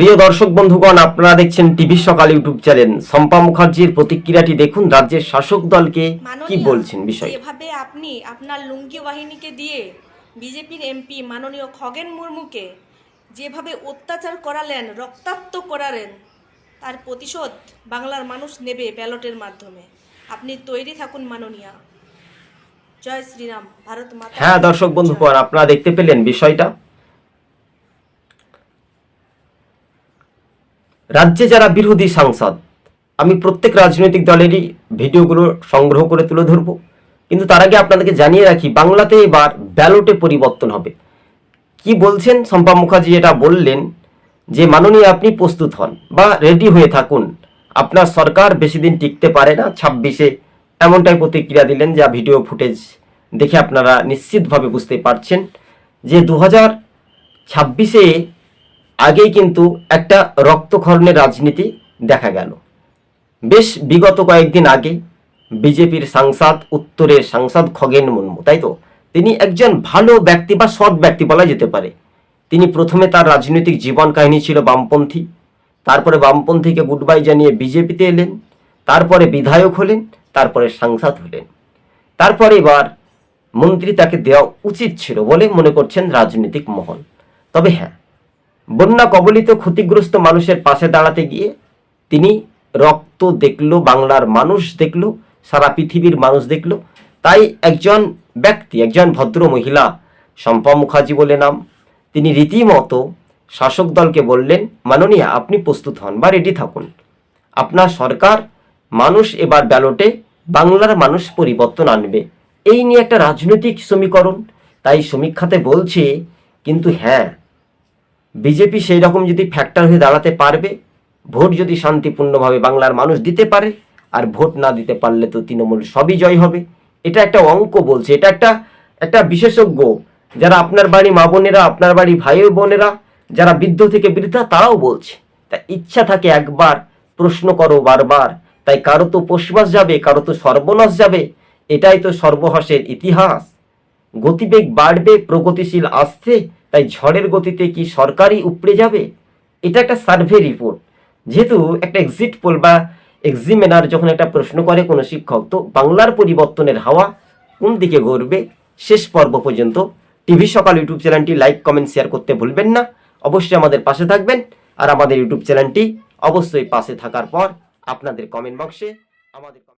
প্রিয় দর্শক বন্ধুগণ আপনারা দেখছেন টিভি সকাল ইউটিউব চ্যানেল। শম্পা মুখার্জির প্রতিক্রিয়াটি দেখুন রাজ্যের শাসক দলকে কি বলছেন বিষয়? যেভাবে আপনি আপনার লুঙ্গি বাহিনীকে দিয়ে বিজেপির এমপি মাননীয় খগেন মুর্মুকে যেভাবে অত্যাচার করালেন রক্তাক্ত করালেন তার প্রতিশোধ বাংলার মানুষ নেবে ব্যালটের মাধ্যমে। আপনি তৈরি থাকুন মাননীয়া। জয় শ্রীরাম ভারত মাতা হ্যাঁ দর্শক বন্ধুগণ আপনারা দেখতে পেলেন বিষয়টা। রাজ্যে যারা বিরোধী সাংসদ, আমি প্রত্যেক রাজনৈতিক দলেরই ভিডিওগুলো সংগ্রহ করে তুলে ধরব। কিন্তু তার আগে আপনাদেরকে জানিয়ে রাখি, বাংলাতে এবার ব্যালটে পরিবর্তন হবে। কি বলছেন শম্পা মুখার্জি? এটা বললেন যে, মাননীয় আপনি প্রস্তুত হন বা রেডি হয়ে থাকুন। আপনার সরকার বেশি দিন টিকতে পারে না ছাব্বিশে। এমনটাই প্রতিক্রিয়া দিলেন যা ভিডিও ফুটেজ দেখে আপনারা নিশ্চিতভাবে বুঝতে পারছেন যে দু হাজার ছাব্বিশে আগেই কিন্তু একটা রক্তক্ষরণের রাজনীতি দেখা গেল। বেশ বিগত কয়েকদিন আগে বিজেপির সাংসদ, উত্তরের সাংসদ খগেন মুর্মু, তাই তো? তিনি একজন ভালো ব্যক্তি বা সৎ ব্যক্তি বলা যেতে পারে। তিনি প্রথমে তার রাজনৈতিক জীবন কাহিনী ছিল বামপন্থী। তারপরে বামপন্থীকে গুড বাই জানিয়ে বিজেপিতে এলেন। তারপরে বিধায়ক হলেন, তারপরে সাংসদ হলেন। তারপরে এবার মন্ত্রী তাকে দেওয়া উচিত ছিল বলে মনে করছেন রাজনৈতিক মহল। তবে হ্যাঁ বন্যা কবলিত ক্ষতিগ্রস্ত মানুষের পাশে দাঁড়াতে গিয়ে তিনি রক্ত দেখল, বাংলার মানুষ দেখল, সারা পৃথিবীর মানুষ দেখল। তাই একজন ব্যক্তি, একজন ভদ্র মহিলা, শম্পা মুখার্জি বলে নাম, তিনি রীতিমতো শাসক দলকে বললেন, মাননীয়া, আপনি প্রস্তুত হন বা রেডি থাকুন। আপনার সরকার, মানুষ এবার ব্যালটে বাংলার মানুষ পরিবর্তন আনবে। এই নিয়ে একটা রাজনৈতিক সমীকরণ। তাই সমীক্ষাতে বলছে, কিন্তু হ্যাঁ বিজেপি সেই রকম যদি ফ্যাক্টর হয়ে দাঁড়াতে পারবে, ভোট যদি শান্তিপূর্ণভাবে বাংলার মানুষ দিতে পারে, আর ভোট না দিতে পারলে তো তৃণমূল সবই জয় হবে। এটা একটা অঙ্ক বলছে, এটা একটা একটা বিশেষজ্ঞ, যারা আপনার বাড়ি মা বোনেরা, আপনার বাড়ি ভাই বোনেরা, যারা বৃদ্ধ থেকে বৃদ্ধা, তারাও বলছে। তা ইচ্ছা থাকে একবার প্রশ্ন করো বারবার, তাই কারও তো পোষবাস যাবে, কারও তো সর্বনাশ যাবে, এটাই তো সর্বহাসের ইতিহাস। গতিবেগ বাড়বে, প্রগতিশীল আসছে তাই ঝড়ের গতিতে কি সরকারই উপড়ে যাবে? এটা একটা সার্ভে রিপোর্ট যেহেতু একটা এক্সিট পোল বা এক্সিমেনার যখন একটা প্রশ্ন করে কোনো শিক্ষক, তো বাংলার পরিবর্তনের হাওয়া কোন দিকে ঘুরবে শেষ পর্ব পর্যন্ত টিভি সকাল ইউটিউব চ্যানেলটি লাইক কমেন্ট শেয়ার করতে ভুলবেন না। অবশ্যই আমাদের পাশে থাকবেন আর আমাদের ইউটিউব চ্যানেলটি অবশ্যই পাশে থাকার পর আপনাদের কমেন্ট বক্সে আমাদের